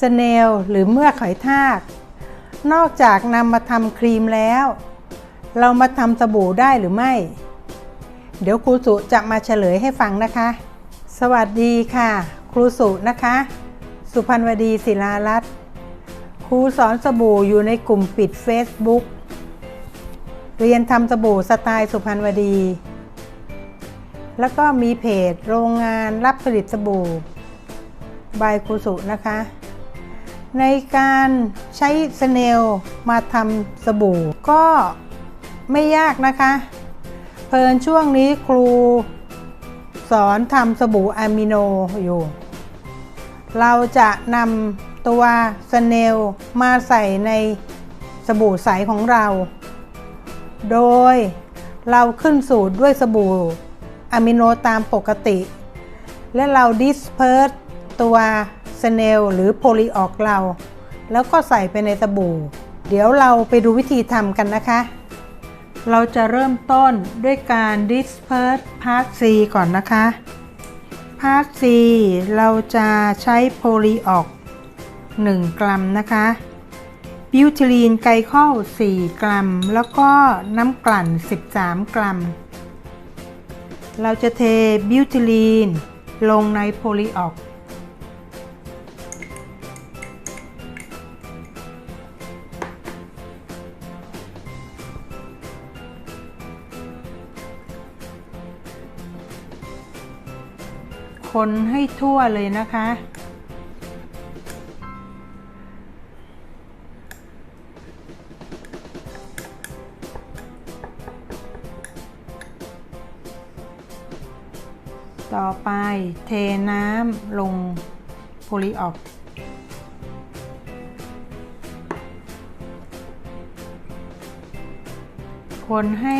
สเนลหรือเมื่อหอยทาก นอกจากนำมาทำครีมแล้ว เรามาทำสบู่ได้หรือไม่ เดี๋ยวครูสุจะมาเฉลยให้ฟังนะคะ สวัสดีค่ะ ครูสุนะคะ สุพันวดีศิลารัตน์ครูสอนสบู่อยู่ในกลุ่มปิด Facebook เรียนทำสบู่สไตล์สุพรรณวดี แล้วก็มีเพจโรงงานรับผลิตสบู่บายครูสุนะคะ ในการใช้สเนลมาทำสบู่ ก็ไม่ยากนะคะ เพลินช่วงนี้ครูสอนทำสบู่อะมิโนอยู่ เราจะนำตัวสเนลมาใส่ในสบู่ใสของเรา โดยเราขึ้นสูตรด้วยสบู่อะมิโนตามปกติ และเราดิสเพิร์สตัว สเนลหรือโพลีออกเรา แล้วก็ใส่ไปในสบู่ เดี๋ยวเราไปดูวิธีทำกันนะคะ เราจะเริ่มต้นด้วยการ disperse part C ก่อนนะคะ part C เราจะใช้โพลีออก 1 กรัมนะคะบิวทิลีนไกลคอล4 กรัม แล้วก็น้ำกลั่น 13 กรัม เราจะเทบิวทิลีนลงในโพลีออก คนให้ทั่วเลยนะคะ ต่อไปเทน้ำลงโพลีออกคนให้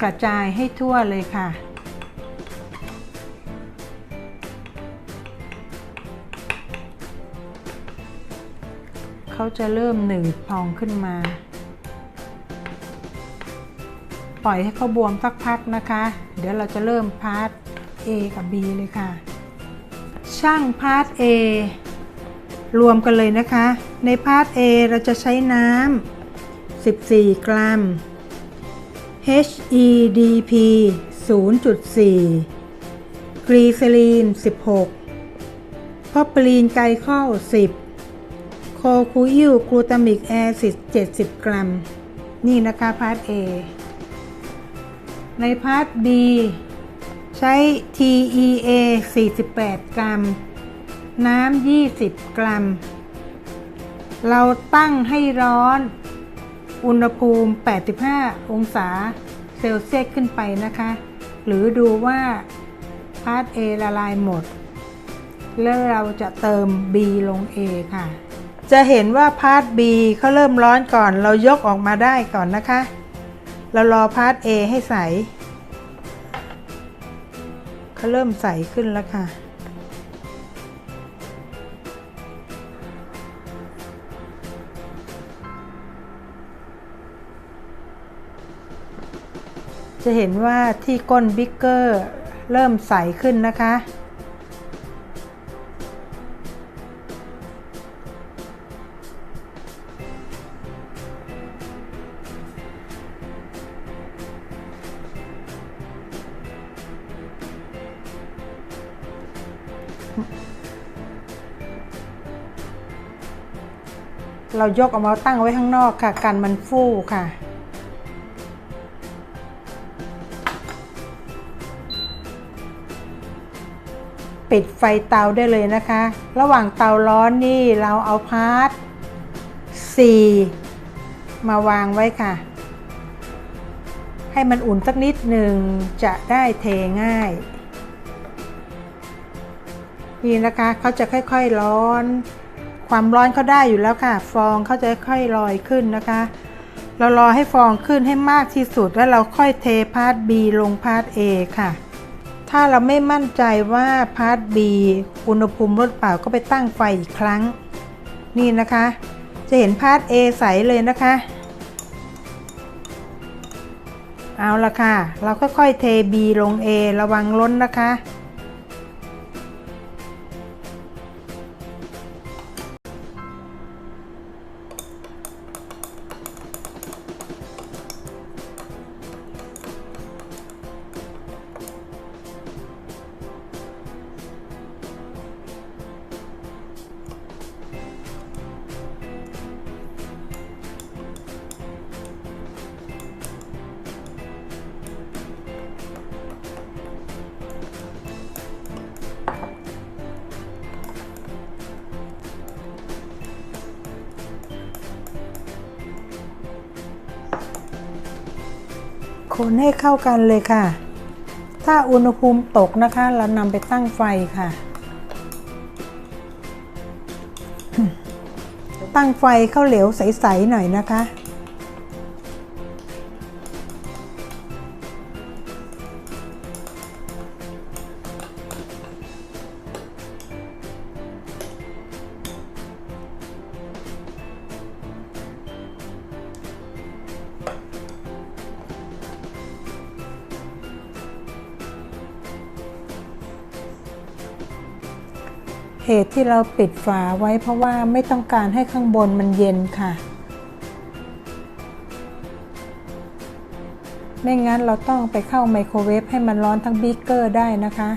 กระจายให้ทั่วเลยค่ะ เขาจะเริ่มหนืดพองขึ้นมา ปล่อยให้เขาบวมสักพักนะคะ เดี๋ยวเราจะเริ่มพาร์ท A กับ B เลยค่ะ ช่างพาร์ท A รวมกันเลยนะคะ ในพาร์ท A เราจะใช้น้ำ 14 กรัม HEDP 0.4 กรีเซลีน 16 พอปลีนไกลข้อ10 โคคูอิลกลูตามิกแอซิด70 กรัม นี่นะคะพาร์ท A ในพาร์ท B ใช้ TEA 48 กรัม น้ำ 20 กรัม เราตั้งให้ร้อน อุณหภูมิ 85 องศาเซลเซียสขึ้นไปนะคะ หรือดูว่าพาร์ท A ละลายหมด แล้วเราจะเติม B ลง A ค่ะ จะเห็นว่าพาร์ท B เขาเริ่มร้อนก่อน เรายกออกมาได้ก่อนนะคะ เรารอพาร์ท A ให้ใสเขาเริ่มใสขึ้นแล้วค่ะ จะเห็นว่าที่ก้นบิ๊กเกอร์เริ่มใสขึ้นนะคะ เรายกออกมาตั้งไว้ข้างนอกค่ะ กันมันฟูค่ะ ปิดไฟเตาได้เลยนะคะ ระหว่างเตาร้อนนี่เราเอาพาร์ท4มาวางไว้ค่ะ ให้มันอุ่นสักนิดหนึ่งจะได้เทง่าย นี่นะคะเขาจะค่อยๆร้อน ความร้อนเขาได้อยู่แล้วค่ะ ฟองเขาจะค่อยลอยขึ้นนะคะ เรารอให้ฟองขึ้นให้มากที่สุดแล้วเราค่อยเทพาร์ท B ลงพาร์ท A ค่ะ ถ้าเราไม่มั่นใจว่าพาร์ท B อุณหภูมิลดเปล่าก็ไปตั้งไฟอีกครั้ง นี่นะคะ จะเห็นพาร์ท A ใสเลยนะคะเอาละค่ะ เราค่อยๆเท B ลง A ระวังล้นนะคะ คนให้เข้ากันเลยค่ะ ถ้าอุณหภูมิตกนะคะ เรานำไปตั้งไฟค่ะ ตั้งไฟข้าวเหลวใส ๆ หน่อยนะคะ เหตุที่เราปิดฝาไว้เพราะว่าไม่ต้องการให้ข้างบนมันเย็นค่ะ ไม่งั้นเราต้องไปเข้าไมโครเวฟให้มันร้อนทั้งบิ๊กเกอร์ได้นะคะ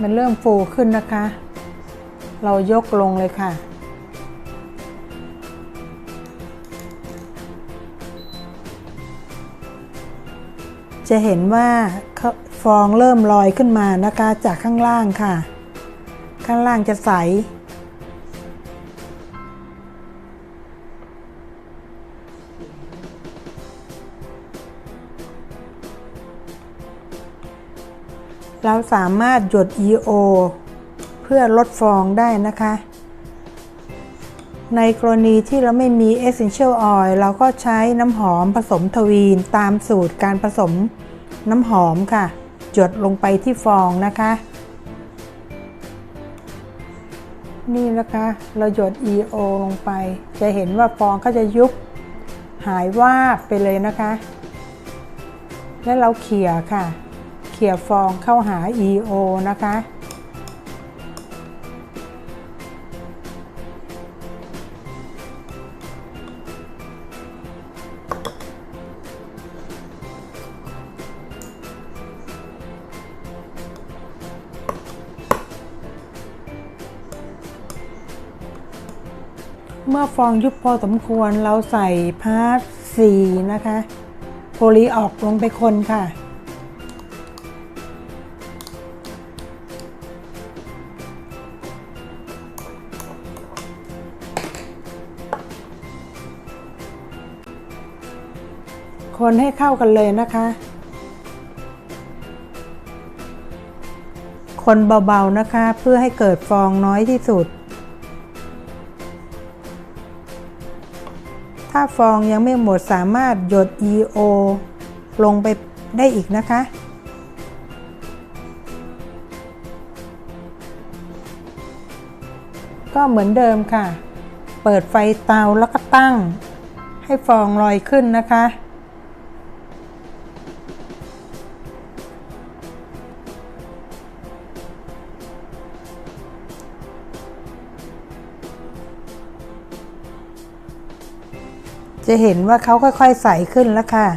มันเริ่มฟูขึ้นนะคะ เรายกลงเลยค่ะจะเห็นว่า ฟองเริ่มลอยขึ้นมานะคะ จากข้างล่างค่ะ ข้างล่างจะใส เราสามารถหยด EO เพื่อลดฟองได้นะคะ ในกรณีที่เราไม่มี Essential Oil เราก็ใช้น้ำหอมผสมทวีนตามสูตรการผสมน้ำหอมค่ะ หยดลงไปที่ฟองนะคะ นี่นะคะ เราหยด EO ลงไป จะเห็นว่าฟองก็จะยุบหายวาบไปเลยนะคะ และเราเขี่ยค่ะ เขี่ยฟองเข้าหา EO นะคะ เมื่อฟองยุบพอสมควรเราใส่พาร์ทสีนะคะ โพลีออกลงไปคนค่ะ คนให้เข้ากันเลยนะคะ คนเบาๆนะคะเพื่อให้เกิดฟองน้อยที่สุด ถ้าฟองยังไม่หมดสามารถหยด EO ลงไปได้อีกนะคะ ก็เหมือนเดิมค่ะ เปิดไฟเตาแล้วก็ตั้ง ให้ฟองลอยขึ้นนะคะ จะเห็นว่าเขาค่อยๆใสขึ้นแล้วค่ะ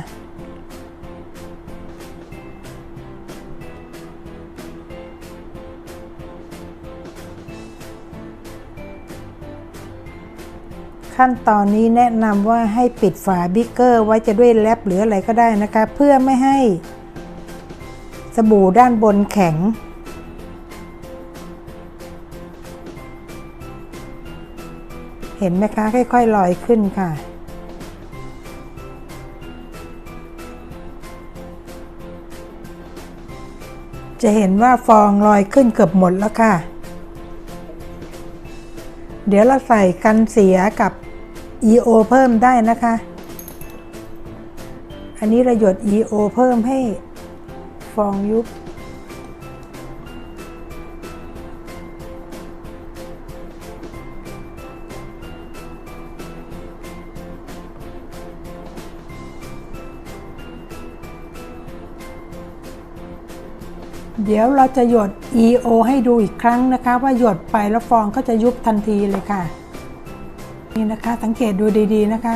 ขั้นตอนนี้แนะนำว่าให้ปิดฝาบิ๊กเกอร์ไว้จะด้วยแรปหรืออะไรก็ได้นะคะ เพื่อไม่ให้สบู่ด้านบนแข็งเห็นไหมคะ ค่อยๆลอยขึ้นค่ะ จะเห็นว่าฟองลอยขึ้นเกือบหมดแล้วค่ะ เดี๋ยวเราใส่กันเสียกับ EO เพิ่มได้นะคะ อันนี้เราหยด EO เพิ่มให้ฟองยุบ เดี๋ยวเราจะหยด EO ให้ดูอีกครั้งนะคะ ว่าหยดไปแล้วฟองก็จะยุบทันทีเลยค่ะ นี่นะคะสังเกตดูดีๆนะคะ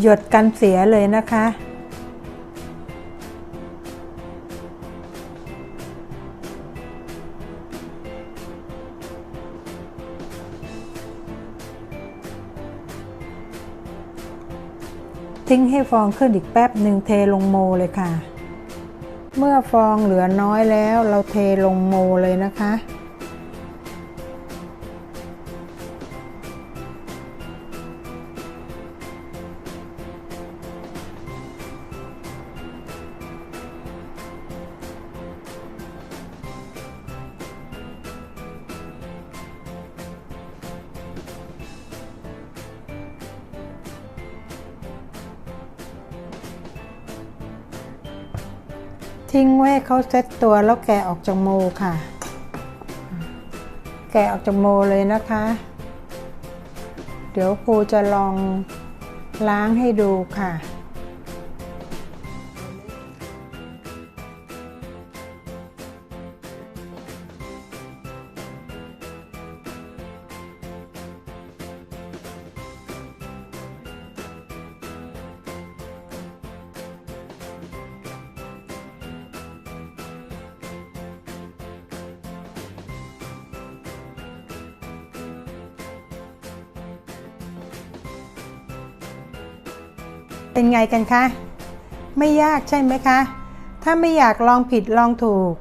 หยดกันเสียเลยนะคะ ทิ้งให้ฟองขึ้นอีกแป๊บหนึ่งเทลงโมเลยค่ะ เมื่อฟองเหลือน้อยแล้วเราเทลงโมเลยนะคะ ทิ้งไว้เขาเซ็ตตัวแล้วแกะออกจากโมค่ะ แกะออกจากโมเลยนะคะ เดี๋ยวครูจะลองล้างให้ดูค่ะ เป็นไงกันคะ ไม่ยากใช่ไหมคะ ถ้าไม่อยากลองผิดลองถูก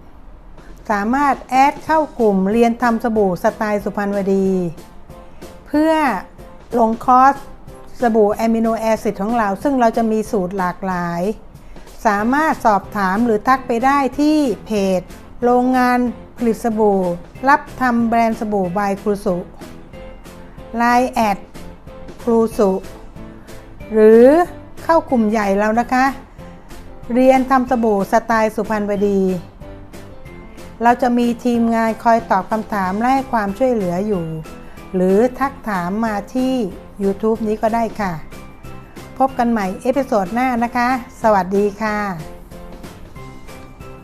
สามารถแอดเข้ากลุ่มเรียนทำสบู่สไตล์สุพรรณวดี เพื่อลงคอร์สสบู่แอมิโนแอซิดของเรา ซึ่งเราจะมีสูตรหลากหลาย สามารถสอบถามหรือทักไปได้ที่เพจ โรงงานผลิตสบู่ รับทำแบรนด์สบู่บายครูสุ Line แอดครูสุหรือ เข้ากลุ่มใหญ่แล้วนะคะ เรียนทำสบู่สไตล์สุพรรณบดี เราจะมีทีมงานคอยตอบคำถามและให้ความช่วยเหลืออยู่ หรือทักถามมาที่ YouTube นี้ก็ได้ค่ะ พบกันใหม่เอพิโซดหน้านะคะ สวัสดีค่ะ